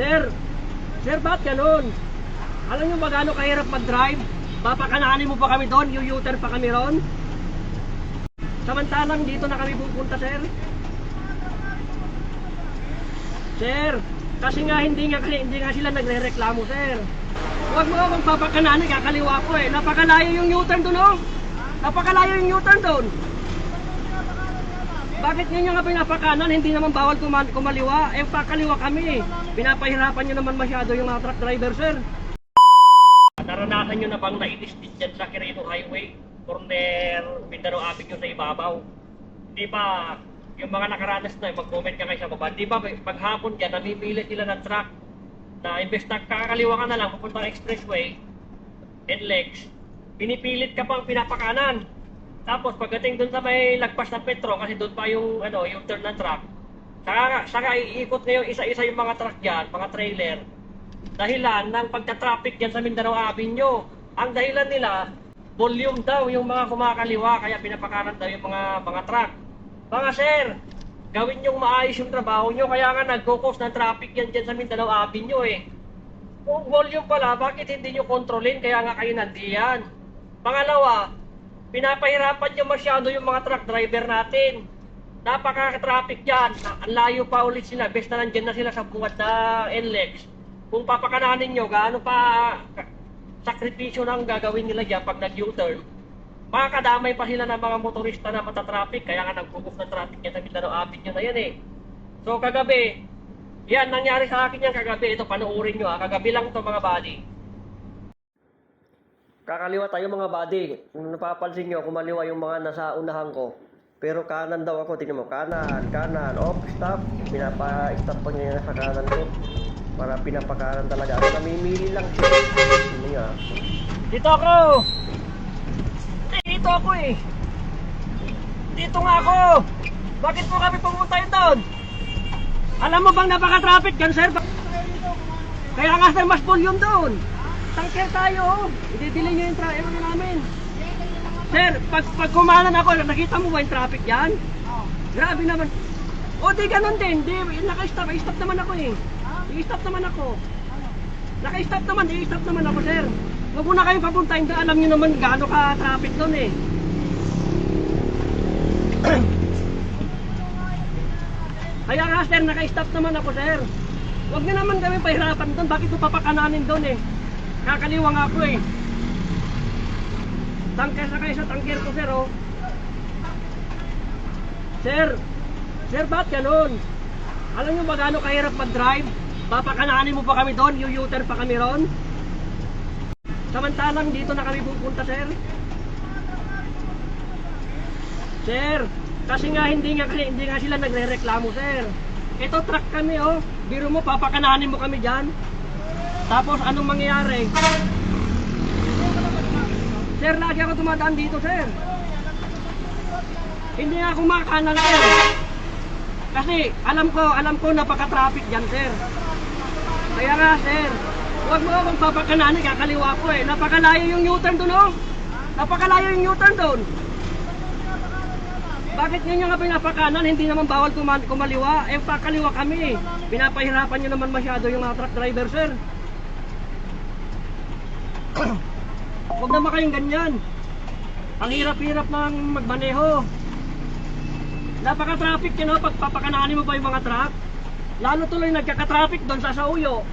Sir, sir, ba't ganun? Alam niyo ba gaano kahirap mag-drive? Papakananin mo pa kami doon, U-turn pa kami ron? Samantalang dito na kami pupunta, sir. Sir, kasi nga hindi nga hindi nga sila nagrereklamo, sir. Huwag mo akong papakananin, kakaliwa ko eh. Napakalayo yung U-turn doon, oh. Napakalayo yung U-turn doon. Bakit nyo nga pinapakanan? Hindi naman bawal kuma- kumaliwa. Eh, pakaliwa kami. Pinapahirapan nyo naman masyado yung mga truck driver, sir. Naranasan nyo na bang naitistis dyan sa Quirino Highway? Corner Mindanao Avenue sa ibabaw. Di ba, yung mga nakaranas na, mag-comment ka kayo sa baba. Di ba, paghapon dyan, namimili sila ng truck na imbes na kakaliwa ka na lang, pupunta ng expressway, and legs, pinipilit ka pang pinapakanan. Tapos pagdating doon sa may lagpas ng Petro, kasi doon pa yung, ano, yung turn ng truck, saka, saka iikot na yung isa-isa yung mga truck dyan, mga trailer, dahilan ng pagka-traffic dyan sa Mindanao Avenue. Ang dahilan nila, volume daw yung mga kumakaliwa, kaya pinapakanan daw yung mga, mga truck. Mga sir, gawin yung maayos yung trabaho nyo, kaya nga nagkukos ng traffic yan dyan sa Mindanao Avenue eh. Kung volume pala, bakit hindi nyo kontrolin, kaya nga kayo nandiyan. Pangalawa, pinapahirapan nyo masyado yung mga truck driver natin. Napaka-traffic dyan. Ang layo pa ulit sila. Best na nandyan na sila sa buwad na NLEX. Kung papakananin nyo, gaano pa sakripisyo na ang gagawin nila dyan pag nag-U-turn, makakadamay pa sila ng mga motorista na matatraffic. Kaya nga nagpupok ng traffic yan sa Mindanao Avenue na yan eh. So kagabi, yan, nangyari sa akin yan kagabi. Ito, panoorin nyo ha. Kagabi lang ito mga buddy. Kakaliwa tayo mga buddy. Kung napapansin nyo, kumaliwa yung mga nasa unahan ko. Pero kanan daw ako, tingnan mo, kanan, kanan, off, stop. Pinapa-stop pa niya sa kanan ko. Para pinapakanan talaga. Ako namimili lang siya. Ano nga. Dito ako! Dito ako eh! Dito nga ako! Bakit po kami pumunta doon? Alam mo bang napaka-traffic dyan, sir? Kaya nga sir, mas volume doon. Tangker tayo, oh. Ididili nyo yung tra- ano namin. Sir, pag, pag kumanan ako, nakita mo ba yung traffic dyan? Grabe naman. O di ganun din, di, naka-stop, stop naman ako eh. I-stop naman ako. Naka-stop naman, i-stop naman ako sir. Huwag mo na kayong papuntahin doon, alam nyo naman gaano ka traffic doon eh. Kaya nga sir, naka-stop naman ako sir. Huwag nyo naman kami pahirapan doon, bakit mo papakananin doon eh. Kakaliwa nga ako eh. Tangker na kayo sa tangker ko sir oh. Sir, sir ba't ganun? Alam nyo ba kahirap mag-drive? Papakananin mo pa kami doon, U-turn pa kami ron? Samantalang dito na kami pupunta sir. Sir, kasi nga hindi nga hindi nga sila nagrereklamo, sir. Ito truck kami oh. Biro mo papakananin mo kami diyan. Tapos anong mangyayari? Sir, lagi ako dumadaan dito, sir. Hindi nga ako makakanan, sir. Kasi alam ko, alam ko napaka-traffic diyan, sir. Kaya nga, sir. Huwag mo akong papakananin, kakaliwa ko eh. Napakalayo yung U-turn doon, oh. Napakalayo yung U-turn doon. Bakit nyo nga pinapakanan? Hindi naman bawal kuma- kumaliwa. Eh, pakaliwa kami. Pinapahirapan nyo naman masyado yung mga truck driver, sir. Huwag naman kayong ganyan. Ang hirap-hirap ng magmaneho. Napaka-traffic yun, oh, pag papakananin mo pa yung mga truck. Lalo tuloy nagkaka-traffic doon sa Sauyo.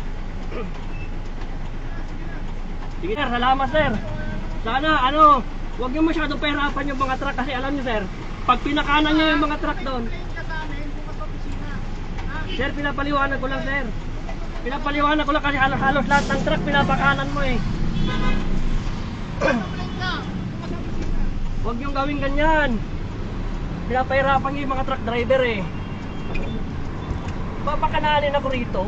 Sige sir, salamat sir. Sana ano, huwag niyo masyadong pahirapan yung mga truck kasi alam niyo sir, pag pinakanan niyo yung mga truck doon, Sir, pinapaliwanag ko lang sir. Pinapaliwanag ko lang kasi halos lahat ng truck pinapakanan mo eh. Huwag niyong gawin ganyan. Pinapahirapan niyo yung mga truck driver eh. Papakananin ako rito.